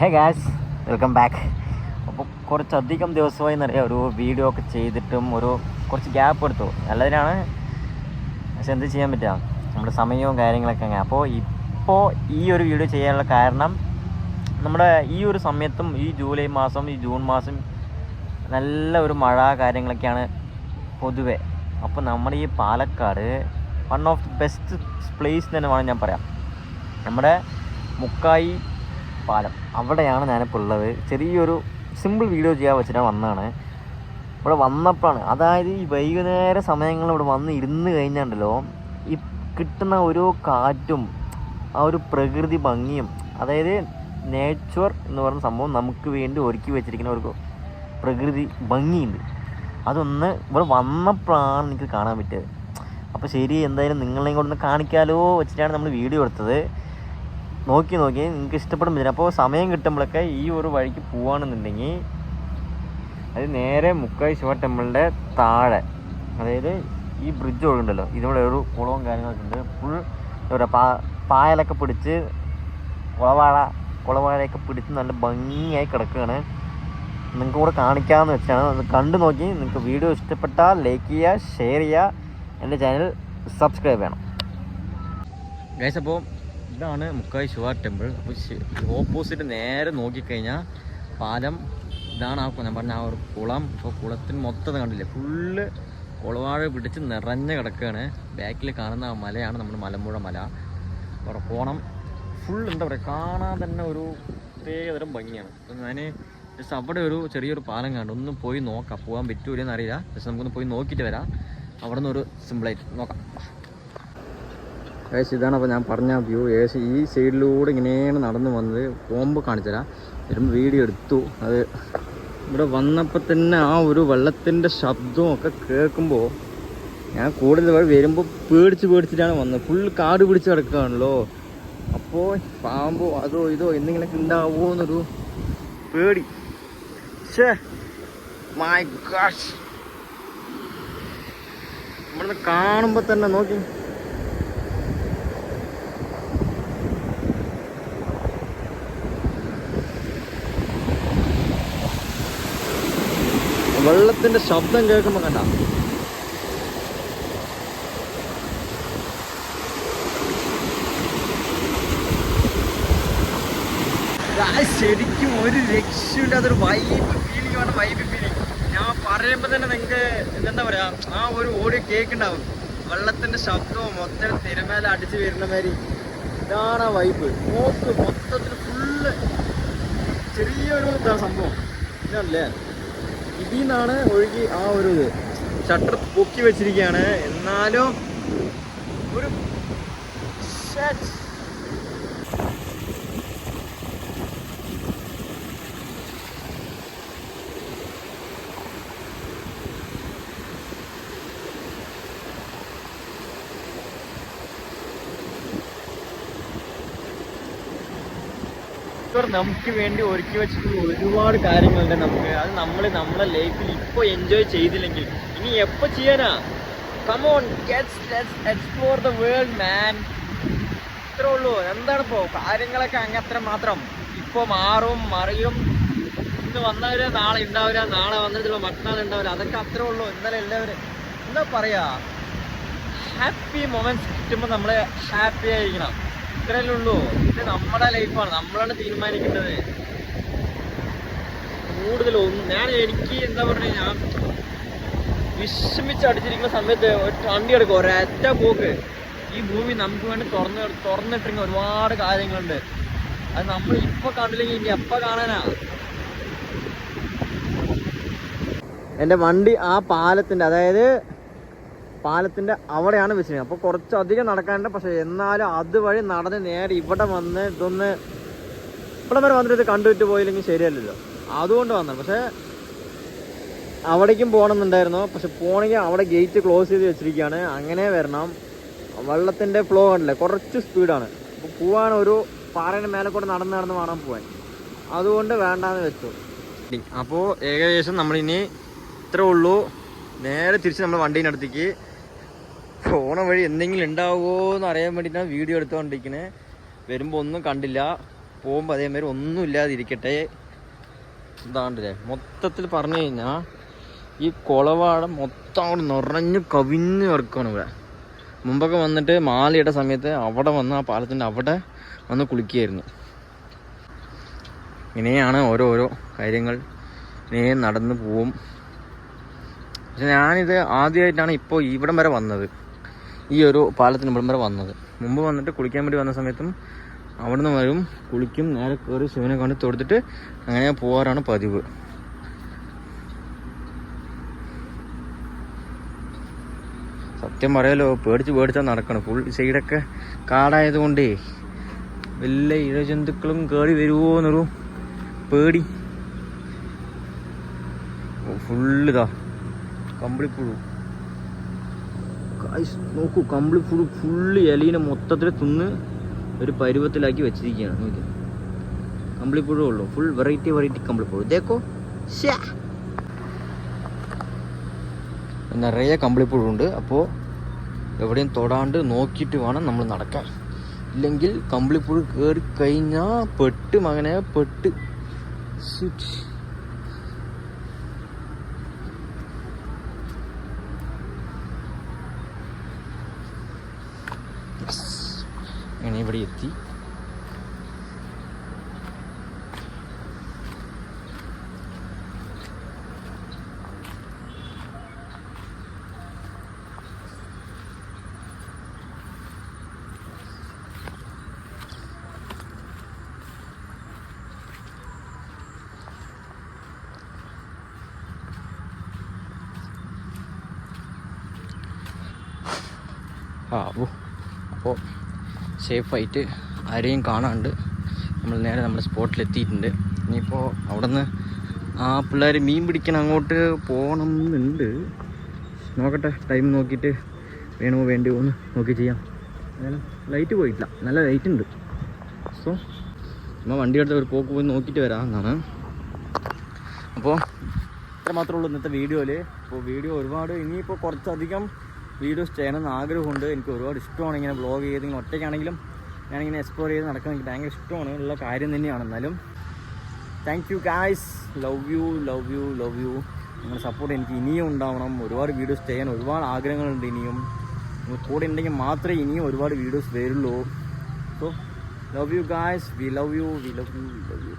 ഹേ Gauss welcome back അപ്പോൾ കുറച്ചധികം ദിവസമായി എന്നറിയാം ഒരു വീഡിയോ ഒക്കെ ചെയ്തിട്ടും ഒരു കുറച്ച് ഗ്യാപ്പ് എടുത്തു. നല്ലതിനാണ്. പക്ഷെ എന്ത് ചെയ്യാൻ പറ്റുക? നമ്മുടെ സമയവും കാര്യങ്ങളൊക്കെ അങ്ങനെ അപ്പോൾ ഇപ്പോൾ ഈ ഒരു വീഡിയോ ചെയ്യാനുള്ള കാരണം നമ്മുടെ ഈ ഒരു സമയത്തും ഈ ജൂലൈ മാസം ഈ ജൂൺ മാസം നല്ല ഒരു മഴ കാര്യങ്ങളൊക്കെയാണ് പൊതുവെ. അപ്പോൾ നമ്മുടെ ഈ Palakkad one of the best place തന്നെ വേണം ഞാൻ പറയാം. നമ്മുടെ മുക്കായി പാലം. അവിടെയാണ് ഞാനിപ്പോൾ ഉള്ളത്. ചെറിയൊരു സിമ്പിൾ വീഡിയോ ചെയ്യാൻ വെച്ചിട്ട് വന്നതാണ്. ഇവിടെ വന്നപ്പോഴാണ്. അതായത് ഈ വൈകുന്നേര സമയങ്ങളിൽ ഇവിടെ വന്ന് ഇരുന്ന് കഴിഞ്ഞാണ്ടല്ലോ ഈ കിട്ടുന്ന ഓരോ കാറ്റും ആ ഒരു പ്രകൃതി ഭംഗിയും അതായത് നേച്ചർ എന്ന് പറയുന്ന സംഭവം നമുക്ക് വേണ്ടി ഒരുക്കി വെച്ചിരിക്കുന്ന ഒരു പ്രകൃതി ഭംഗിയുണ്ട്. അതൊന്ന് ഇവിടെ വന്നപ്പോഴാണ് എനിക്ക് കാണാൻ പറ്റിയത്. അപ്പോൾ ശരി എന്തായാലും നിങ്ങളെയും കൂടെ ഒന്ന് കാണിക്കാലോ വെച്ചിട്ടാണ് നമ്മൾ വീഡിയോ എടുത്തത്. നോക്കി നോക്കി. നിങ്ങൾക്ക് ഇഷ്ടപ്പെടുമ്പോൾ അപ്പോൾ സമയം കിട്ടുമ്പോഴൊക്കെ ഈ ഒരു വഴിക്ക് പോവുകയാണെന്നുണ്ടെങ്കിൽ അത് നേരെ മുക്കായി ശിവ ടെമ്പിളിന്റെ താഴെ. അതായത് ഈ ബ്രിഡ്ജ് ഒഴുകുണ്ടല്ലോ ഇതിവിടെ ഒരു കുളവും കാര്യങ്ങളൊക്കെ ഉണ്ട്. ഫുൾ എന്താ പറയുക പാ പായലൊക്കെ പിടിച്ച് കുളവാഴ കുളവാഴയൊക്കെ പിടിച്ച് നല്ല ഭംഗിയായി കിടക്കുകയാണ്. നിങ്ങൾക്ക് കൂടെ കാണിക്കാമെന്ന് വെച്ചാണ്. അത് കണ്ടു നോക്കി. നിങ്ങൾക്ക് വീഡിയോ ഇഷ്ടപ്പെട്ടാൽ ലൈക്ക് ചെയ്യുക ഷെയർ ചെയ്യുക. എന്റെ ചാനൽ സബ്സ്ക്രൈബ് ചെയ്യണം. ഗൈസ് അപ്പോൾ ഇതാണ് മുക്കായി ശിവ ടെമ്പിൾ. അപ്പോൾ ഓപ്പോസിറ്റ് നേരെ നോക്കിക്കഴിഞ്ഞാൽ പാലം ഇതാണ് ആ ഞാൻ പറഞ്ഞ ആ ഒരു കുളം. അപ്പോൾ കുളത്തിന് മൊത്തം കണ്ടില്ലേ? ഫുള്ള് കുളവാഴ പിടിച്ച് നിറഞ്ഞ് കിടക്കുകയാണ് ബാക്കിൽ കാണുന്ന മലയാണ് നമ്മുടെ മലമ്പുഴ മല. അവിടെ പോകണം ഫുൾ എന്താ പറയുക കാണാൻ തന്നെ ഒരു പ്രത്യേകതരം ഭംഗിയാണ്. ഞാൻ ജസ്റ്റ് അവിടെ ഒരു ചെറിയൊരു പാലം കാണും ഒന്ന് പോയി നോക്കാം. പോകാൻ പറ്റൂലെന്ന് അറിയില്ല. ജസ്റ്റ് നമുക്കൊന്ന് പോയി നോക്കിയിട്ട് വരാം. അവിടെ നിന്ന് ഒരു സിമ്പിളായിട്ട് നോക്കാം. ഏകദേശം ഇതാണ് അപ്പോൾ ഞാൻ പറഞ്ഞ വ്യൂ ഏകദേശം ഈ സൈഡിലൂടെ ഇങ്ങനെയാണ് നടന്നു വന്നത്. പോകുമ്പോൾ കാണിച്ചു തരാം വരുമ്പോൾ വീഡിയോ എടുത്തു. അത് ഇവിടെ വന്നപ്പോൾ തന്നെ ആ ഒരു വെള്ളത്തിന്റെ ശബ്ദവും ഒക്കെ കേൾക്കുമ്പോൾ ഞാൻ കൂടുതൽ വഴി വരുമ്പോൾ പേടിച്ച് പേടിച്ചിട്ടാണ് വന്നത്. ഫുൾ കാട് പിടിച്ച് കിടക്കുകയാണല്ലോ. അപ്പോൾ പാമ്പോ അതോ ഇതോ എന്തെങ്കിലുമൊക്കെ ഉണ്ടാവുമോ എന്നൊരു പേടി. ഷേ മൈ ഗാഷ് ഇവിടുന്ന് കാണുമ്പോൾ തന്നെ നോക്കി. വെള്ളത്തിന്റെ ശബ്ദം കേൾക്കുമ്പോ കണ്ട. ശരിക്കും ഒരു രക്ഷയില്ല അതൊരു വൈബ് ഫീലിംഗ് ആണ് വൈബ് ഫീലിംഗ് ഞാൻ പറയുമ്പോൾ തന്നെ നിങ്ങൾക്ക് എന്താ പറയാ ആ ഒരു ഓഡിയോ കേൾക്കുണ്ടാവും. വെള്ളത്തിന്റെ ശബ്ദവും മൊത്തം തിരമേല അടിച്ച് വരുന്ന മാതിരി. ഇതാണ് ആ വൈബ് നോക്ക് മൊത്തത്തിൽ ഫുള്ള് ചെറിയൊരു സംഭവം. ഇതല്ലേ? ഇതിൽ നിന്നാണ് ഒഴുകി ആ ഒരു ഇത് ഷട്ടർ പൊക്കി വെച്ചിരിക്കുകയാണ്. എന്നാലും ഒരു നമുക്ക് വേണ്ടി ഒരുക്കി വെച്ചിട്ടുള്ള ഒരുപാട് കാര്യങ്ങളുണ്ട് നമുക്ക്. അത് നമ്മൾ നമ്മളെ ലൈഫിൽ ഇപ്പോൾ എൻജോയ് ചെയ്തില്ലെങ്കിൽ ഇനി എപ്പോൾ ചെയ്യാനാ? Come on explore the world man ഇത്രേ ഉള്ളൂ. എന്താണ് ഇപ്പോൾ കാര്യങ്ങളൊക്കെ അങ്ങത്ര മാത്രം? ഇപ്പോൾ മാറും മറിയും. ഇന്ന് വന്നവര് നാളെ ഉണ്ടാവില്ല നാളെ വന്നിട്ടുള്ള മറ്റന്നാൾ ഉണ്ടാവില്ല അതൊക്കെ അത്രേ ഉള്ളൂ. ഇന്നലെ എല്ലാവരും എന്താ പറയുക ഹാപ്പി മൊമെന്റ്സ് കിട്ടുമ്പോൾ നമ്മൾ ഹാപ്പി ആയിരിക്കണം. ഇത്രയല്ലേ ഉള്ളൂ. ഇത് നമ്മുടെ ലൈഫാണ് നമ്മളാണ് തീരുമാനിക്കേണ്ടത്. കൂടുതൽ ഒന്നും ഞാൻ എനിക്ക് എന്താ പറയുക ഞാൻ വിഷമിച്ച് അടിച്ചിരിക്കുന്ന സമയത്ത് ഒരു വണ്ടി എടുക്കും. ഒരൊറ്റ പോക്ക്. ഈ ഭൂമി നമുക്ക് വേണ്ടി തുറന്ന് തുറന്നിട്ടിരിക്കുന്ന ഒരുപാട് കാര്യങ്ങളുണ്ട്. അത് നമ്മൾ ഇപ്പൊ കണ്ടില്ലെങ്കിൽ ഇനി എപ്പ കാണാനാ? എന്റെ വണ്ടി ആ പാലത്തിന്റെ അതായത് പാലത്തിന്റെ അവിടെയാണ് വെച്ചിരിക്കുന്നത് അപ്പോൾ കുറച്ചധികം നടക്കാനുണ്ട്. പക്ഷേ എന്നാലും അതുവഴി നടന്ന് നേരെ ഇവിടെ വന്ന് ഇതൊന്ന് ഇവിടെ വരെ വന്നിട്ട് ഇത് കണ്ടുവിട്ട് പോയില്ലെങ്കിൽ ശരിയല്ലല്ലോ. അതുകൊണ്ട് വന്നത് പക്ഷേ അവിടേക്കും പോകണമെന്നുണ്ടായിരുന്നു. പക്ഷെ പോകണമെങ്കിൽ അവിടെ ഗേറ്റ് ക്ലോസ് ചെയ്ത് വെച്ചിരിക്കുകയാണ്. അങ്ങനെ വരണം. വെള്ളത്തിന്റെ ഫ്ലോ കണ്ടില്ലേ? കുറച്ച് സ്പീഡാണ്. അപ്പോൾ പോവാൻ ഒരു പാറയുടെ മേലെ കൂടെ നടന്ന് നടന്ന് വേണം പോവാൻ. അതുകൊണ്ട് വേണ്ടാന്ന് വെച്ചു. അപ്പോൾ ഏകദേശം നമ്മളിനി ഇത്രേ ഉള്ളൂ. നേരെ തിരിച്ച് നമ്മൾ വണ്ടീന്റെ അടുത്തേക്ക് പോണ വഴി എന്തെങ്കിലും ഉണ്ടാവുമോ എന്ന് അറിയാൻ വേണ്ടിയിട്ടാണ് വീഡിയോ എടുത്തുകൊണ്ടിരിക്കുന്നത് വരുമ്പോൾ ഒന്നും കണ്ടില്ല. പോകുമ്പോൾ അതേമാതിരി ഒന്നും ഇല്ലാതിരിക്കട്ടെ. ഇതാണ്ടല്ലേ മൊത്തത്തിൽ പറഞ്ഞു കഴിഞ്ഞാൽ ഈ കുളവാട മൊത്തം അവിടെ നിറഞ്ഞു കവിഞ്ഞ് കിടക്കുകയാണ് ഇവിടെ. മുമ്പൊക്കെ വന്നിട്ട് മാലയുടെ സമയത്ത് അവിടെ വന്ന് ആ പാലത്തിന്റെ അവിടെ വന്ന് കുളിക്കുകയായിരുന്നു. ഇങ്ങനെയാണ് ഓരോരോ കാര്യങ്ങൾ. ഇങ്ങനെ നടന്നു പോവും. പക്ഷെ ഞാനിത് ആദ്യമായിട്ടാണ് ഇപ്പോൾ ഇവിടം വരെ വന്നത്. ഈ ഒരു പാലത്തിന് ഇവിടം വരെ വന്നത്. മുമ്പ് വന്നിട്ട് കുളിക്കാൻ വേണ്ടി വന്ന സമയത്തും അവിടെ നിന്ന് വരും കുളിക്കും നേരെ കയറി ശിവനെ കണ്ട് തൊടുത്തിട്ട് അങ്ങനെ പോകാറാണ് പതിവ്. സത്യം പറയാലോ പേടിച്ച് പേടിച്ചാൽ നടക്കണം. ഫുൾ സൈഡൊക്കെ കാടായതുകൊണ്ടേ വല്ല ഇഴജന്തുക്കളും കയറി വരുമോ എന്നൊരു പേടി ഫുള്ളിതാ കമ്പിളിപ്പുഴു. ഗായ്സ്, നോക്കൂ ഫുൾ ഫുള്ള് ഇലയിനെ മൊത്തത്തിൽ തിന്ന് ഒരു പരുവത്തിലാക്കി വെച്ചിരിക്കുകയാണ്. നോക്കി കമ്പിളിപ്പുഴു ഉള്ളൂ. ഫുൾ വെറൈറ്റി വെറൈറ്റി കമ്പിളിപ്പുഴു ഇതേക്കോ. നിറയെ കമ്പിളിപ്പുഴു ഉണ്ട് അപ്പോൾ എവിടെയും തൊടാണ്ട് നോക്കിയിട്ട് വേണം നമ്മൾ നടക്കാൻ. ഇല്ലെങ്കിൽ കമ്പിളിപ്പുഴ കയറി കഴിഞ്ഞാൽ പെട്ട് മകനെ പെട്ട്. Shit. അങ്ങനെ ഇവിടെ എത്തി ആ ഓ അപ്പോൾ സേഫായിട്ട് ആരെയും കാണാണ്ട് നമ്മൾ നേരെ നമ്മുടെ സ്പോട്ടിലെത്തിയിട്ടുണ്ട്. ഇനിയിപ്പോൾ അവിടെ നിന്ന് ആ പിള്ളേർ മീൻ പിടിക്കാൻ അങ്ങോട്ട് പോകണം എന്നുണ്ട് നോക്കട്ടെ ടൈം നോക്കിയിട്ട് വേണമോ വേണ്ടിയോ എന്ന് നോക്കി ചെയ്യാം. ലൈറ്റ് പോയിട്ടില്ല. നല്ല ലൈറ്റ് ഉണ്ട്. സോ നമ്മൾ വണ്ടി എടുത്ത് ഒരു പോക്ക് പോയി നോക്കിയിട്ട് വരാം എന്നാണ്. അപ്പോൾ ഇത്ര മാത്രമേ ഉള്ളൂ ഇന്നത്തെ വീഡിയോയിൽ അപ്പോൾ വീഡിയോ ഒരുപാട് ഇനിയിപ്പോൾ കുറച്ചധികം വീഡിയോസ് ചെയ്യണമെന്ന് ആഗ്രഹമുണ്ട്. എനിക്ക് ഒരുപാട് ഇഷ്ടമാണ് ഇങ്ങനെ ബ്ലോഗ് ചെയ്ത്. ഇങ്ങനെ ഒറ്റയ്ക്കാണെങ്കിലും ഞാനിങ്ങനെ എക്സ്പ്ലോർ ചെയ്ത് നടക്കാൻ എനിക്ക് ഭയങ്കര ഇഷ്ടമാണ്. ഉള്ള കാര്യം തന്നെയാണ്. എന്നാലും thank you guys love you love you love you നിങ്ങളുടെ സപ്പോർട്ട് എനിക്ക് ഇനിയും ഉണ്ടാവണം. ഒരുപാട് വീഡിയോസ് ചെയ്യാൻ ഒരുപാട് ആഗ്രഹങ്ങളുണ്ട് ഇനിയും. നിങ്ങൾ കൂടെ ഉണ്ടെങ്കിൽ മാത്രമേ ഇനിയും ഒരുപാട് വീഡിയോസ് വരുള്ളൂ. So love you guys we love you we love you we love you